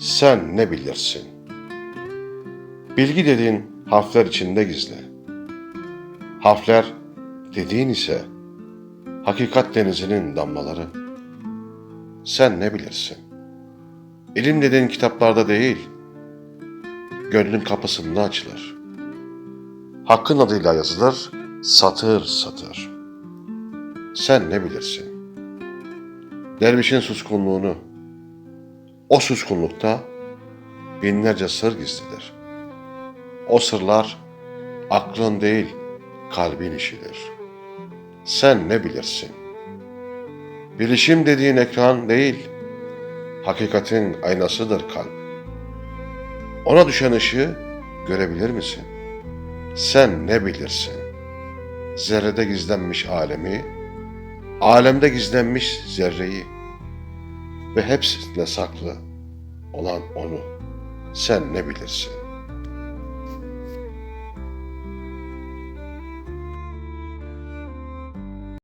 Sen ne bilirsin? Bilgi dediğin harfler içinde gizli. Harfler dediğin ise hakikat denizinin damlaları. Sen ne bilirsin? İlim dediğin kitaplarda değil, gönlün kapısında açılır. Hakkın adıyla yazılır, satır satır. Sen ne bilirsin? Dervişin suskunluğunu, o suskunlukta binlerce sır gizlidir. O sırlar aklın değil, kalbin işidir. Sen ne bilirsin? Bilişim dediğin ekran değil, hakikatin aynasıdır kalp. Ona düşen ışığı görebilir misin? Sen ne bilirsin? Zerrede gizlenmiş alemi, alemde gizlenmiş zerreyi ve hepsinde saklı olan onu sen ne bilirsin?